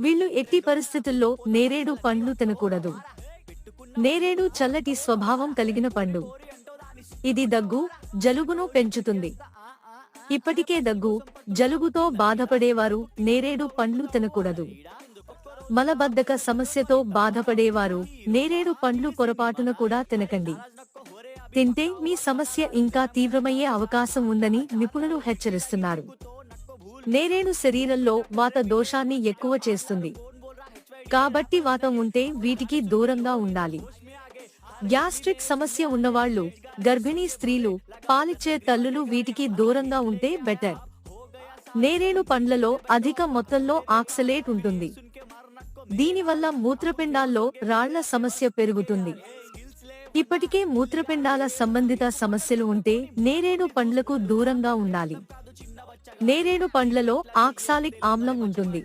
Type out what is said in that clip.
వీళ్ళు ఎట్టి పరిస్థితుల్లో నేరేడు పండ్లు తినకూడదు. నేరేడు చల్లటి స్వభావం కలిగిన పండు. ఇది దగ్గు జలుబును పెంచుతుంది. ఇప్పటికే దగ్గు జలుబుతో బాధపడేవారు నేరేడు పండ్లు తినకూడదు. మలబద్ధక సమస్యతో బాధపడేవారు నేరేడు పండ్లు పొరపాటున కూడా తినకండి. తింటే మీ సమస్య ఇంకా తీవ్రమయ్యే అవకాశం ఉందని నిపుణులు హెచ్చరిస్తున్నారు. నేరేడు శరీరంలో వాత దోషాన్ని ఎక్కువ చేస్తుంది. కాబట్టి వాతం ఉంటే వీటికి దూరంగా ఉండాలి. గ్యాస్ట్రిక్ సమస్య ఉన్నవాళ్ళు గర్భిణీ స్త్రీలు పాలిచ్చే తల్లులు వీటికి దూరంగా ఉంటే బెటర్. నేరేడు పండ్లలో అధిక మొత్తంలో ఆక్సలేట్ ఉంటుంది. దీనివల్ల మూత్రపిండాల్లో రాళ్ళ సమస్య పెరుగుతుంది. ఇప్పటికే మూత్రపిండాల సంబంధిత సమస్యలు ఉంటే నేరేడు పండ్లకు దూరంగా ఉండాలి. నేరేడు పండ్లలో ఆక్సాలిక్ ఆమ్లం ఉంటుంది.